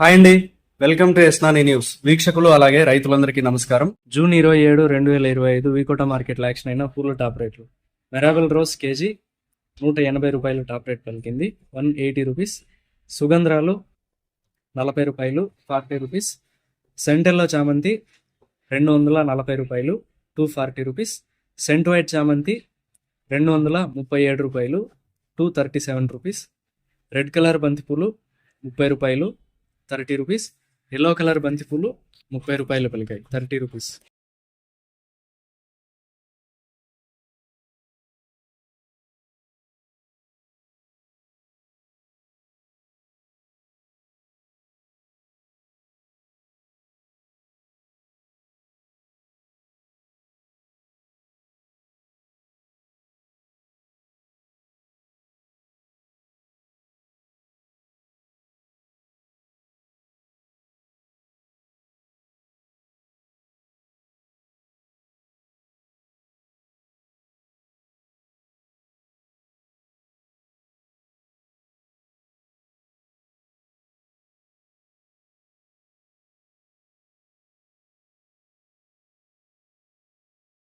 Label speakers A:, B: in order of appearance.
A: Hi అండి. Welcome to ఎస్నాని news. వీక్షకులు అలాగే రైతులందరికీ నమస్కారం. జూన్ ఇరవై ఏడు రెండు వేల ఇరవై ఐదు వీకోట మార్కెట్లో యాక్షన్ అయిన పూల టాప్ రేట్లు. మెరాబెల్ రోజ్ కేజీ నూట ఎనభై రూపాయలు టాప్ రేట్ పలికింది. One eighty rupees. సుగంధ్రాలు నలభై రూపాయలు ఫార్టీ రూపీస్. సెంటెల్లో చామంతి రెండు వందల నలభై రూపాయలు two forty rupees. Scent white చామంతి రెండు వందల ముప్పై ఏడు రూపాయలు two thirty seven rupees. Red colour బంతిపూలు ముప్పై రూపాయలు థర్టీ రూపీస్. ఎల్లో కలర్ బంతిపూలు ముప్పై రూపాయలు పలికాయి థర్టీ రూపీస్.